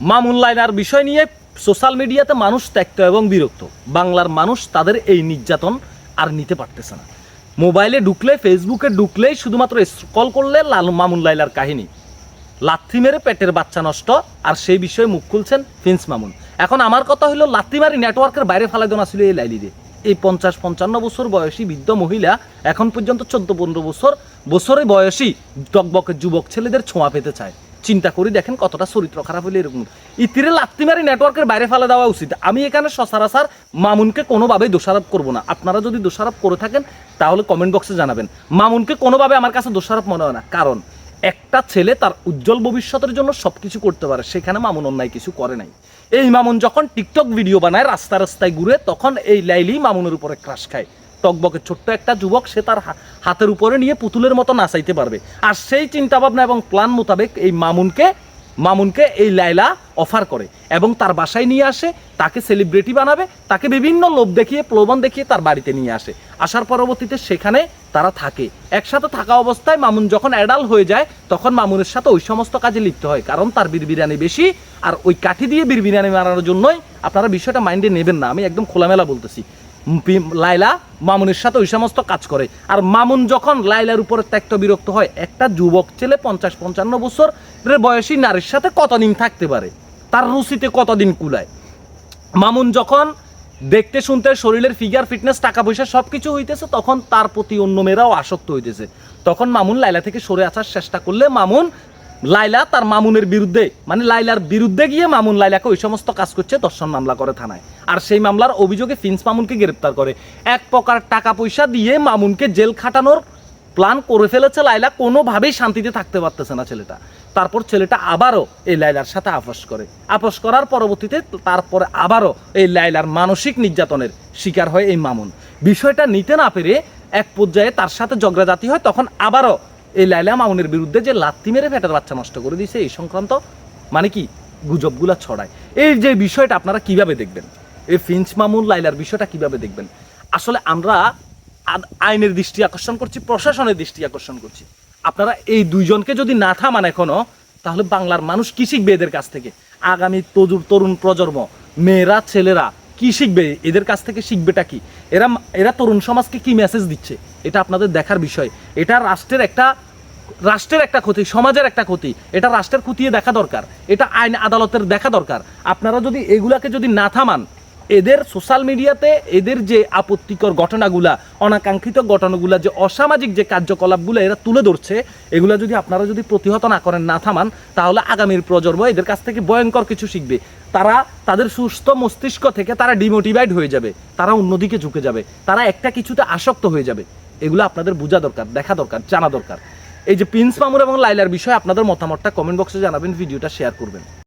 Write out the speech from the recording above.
Mamun liner বিষয় নিয়ে social মিডিয়াতে মানুষ ত্যক্ত এবং বিরক্ত। বাংলার মানুষ তাদের এই নির্যাতন আর নিতে পারতেছে না। মোবাইলে ঢুকলে, ফেসবুকে ঢুকলেই শুধুমাত্র স্ক্রল করলে লাল মামুন লাইলার কাহিনী। লাথি মেরে পেটের বাচ্চা নষ্ট, আর সেই বিষয়ে মুখ খুলছেন ফিন্স মামুন। এখন আমার কথা হলো, লাথি মারি নেটওয়ার্কের বাইরে ফেলাই দেওয়া ছিল এই লাইলিরে এই পঞ্চাশ পঞ্চান্ন বছর বয়সী বৃদ্ধ মহিলা এখন পর্যন্ত চোদ্দ পনেরো বছর, বছরে বয়সী টকবকের যুবক ছেলেদের ছোঁয়া পেতে চায়। চিন্তা করি দেখেন কতটা চরিত্র খারাপ হলে এরকম। ইতিরে লাত্তি মারি নেটওয়ার্কের বাইরে ফেলে দেওয়া উচিত। আমি এখানে সচরাচর মামুনকে কোনোভাবেই দোষারোপ করব না। আপনারা যদি দোষারোপ করে থাকেন, তাহলে কমেন্ট বক্সে জানাবেন। মামুনকে কোনোভাবে আমার কাছে দোষারোপ মনে হয় না। কারণ, একটা ছেলে তার উজ্জ্বল ভবিষ্যতের জন্য সব কিছু করতে পারে। সেখানে মামুন অন্যায় কিছু করে নাই। এই মামুন যখন টিকটক ভিডিও বানায় রাস্তা রাস্তায় ঘুরে, তখন এই লাইলি মামুনের উপরে ক্রাশ খায়। টকবকে ছোট্ট একটা যুবক, সে তার হাতের উপরে নিয়ে পুতুলের মতো নাচাইতে পারবে। আর সেই চিন্তা ভাবনা এবং প্ল্যান মোতাবেক এই মামুনকে মামুনকে এই লাইলা অফার করে এবং তার বাসায় নিয়ে আসে, তাকে সেলিব্রিটি বানাবে, তাকে বিভিন্ন লোভ দেখিয়ে, প্রলোভন দেখিয়ে তার বাড়িতে নিয়ে আসে। আসার পরবর্তীতে সেখানে তারা থাকে। একসাথে থাকা অবস্থায় মামুন যখন অ্যাডাল হয়ে যায়, তখন মামুনের সাথে ওই সমস্ত কাজে লিপ্ত হয়, কারণ তার বিরবিরানি বেশি। আর ওই কাঠি দিয়ে বিরবিরানি মারানোর জন্যই আপনারা বিষয়টা মাইন্ডে নেবেন না, আমি একদম খোলামেলা বলতেছি। লাইলা মামুনের সাথে ওই সমস্ত কাজ করে। আর মামুন যখন লাইলার উপরে ত্যাক্ত বিরক্ত হয়, একটা যুবক ছেলে পঞ্চাশ পঞ্চান্ন বছর বয়সী নারীর সাথে কতদিন থাকতে পারে? তার রুচিতে কতদিন কুলায়? মামুন যখন দেখতে শুনতে শরীরের ফিগার ফিটনেস টাকা পয়সা সব কিছু হইতেছে, তখন তার প্রতি অন্য মেয়েরাও আসক্ত হইতেছে। তখন মামুন লাইলা থেকে সরে আসার চেষ্টা করলে মামুন লাইলা তার মামুনের বিরুদ্ধে মানে লাইলার বিরুদ্ধে গিয়ে মামুন লাইলাকে ওই সমস্ত কাজ করছে, দর্শন মামলা করে থানায়। আর সেই মামলার অভিযোগে ফিন্স মামুনকে গ্রেপ্তার করে। এক প্রকার টাকা পয়সা দিয়ে মামুনকে জেল খাটানোর প্ল্যান করে ফেলেছে লাইলা, কোনোভাবেই শান্তিতে থাকতে পারতেছে না ছেলেটা। তারপর ছেলেটা আবারও এই লাইলার সাথে আপোষ করে। আপোষ করার পরবর্তীতে তারপরে আবারও এই লাইলার মানসিক নির্যাতনের শিকার হয় এই মামুন। বিষয়টা নিতে না পেরে এক পর্যায়ে তার সাথে ঝগড়াজাতি হয়, তখন আবারও এই লাইলা মামুনের বিরুদ্ধে যে লাত্তি মেরে পেটের বাচ্চা নষ্ট করে দিয়েছে, এই সংক্রান্ত মানে কি? গুজবগুলা ছড়ায়। এই যে বিষয়টা আপনারা কীভাবে দেখবেন? এই ফিঞ্চ মামুন লাইলার বিষয়টা কীভাবে দেখবেন? আসলে আমরা আইনের দৃষ্টি আকর্ষণ করছি, প্রশাসনের দৃষ্টি আকর্ষণ করছি। আপনারা এই দুইজনকে যদি না থামান এখনও, তাহলে বাংলার মানুষ কি শিখবে এদের কাছ থেকে? আগামী তজুর তরুণ প্রজন্ম, মেয়েরা, ছেলেরা, কি শিখবে? এদের কাছ থেকে শিখবেটা কি? এরা এরা তরুণ সমাজকে কি মেসেজ দিচ্ছে? এটা আপনাদের দেখার বিষয়। এটা রাষ্ট্রের একটা রাষ্ট্রের একটা ক্ষতি, সমাজের একটা ক্ষতি। এটা রাষ্ট্রের খতিয়ে দেখা দরকার। এটা আইন আদালতের দেখা দরকার। আপনারা যদি এগুলাকে যদি না থামান, এদের সোশ্যাল মিডিয়াতে এদের যে আপত্তিকর ঘটনাগুলা, অনাকাঙ্ক্ষিত ঘটনাগুলা, যে অসামাজিক যে কার্যকলাপগুলো এরা তুলে ধরছে, এগুলা যদি আপনারা যদি প্রতিহত না করেন, না থামান, তাহলে আগামীর প্রজন্ম এদের কাছ থেকে ভয়ঙ্কর কিছু শিখবে। তারা তাদের সুস্থ মস্তিষ্ক থেকে তারা ডিমোটিভাইড হয়ে যাবে। তারা অন্যদিকে ঝুঁকে যাবে। তারা একটা কিছুতে আসক্ত হয়ে যাবে। এগুলো আপনাদের বোঝা দরকার, দেখা দরকার, জানা দরকার। এই যে প্রিন্স মামুর এবং লাইলার বিষয়ে আপনাদের মতামতটা কমেন্ট বক্সে জানাবেন, ভিডিওটা শেয়ার করবেন।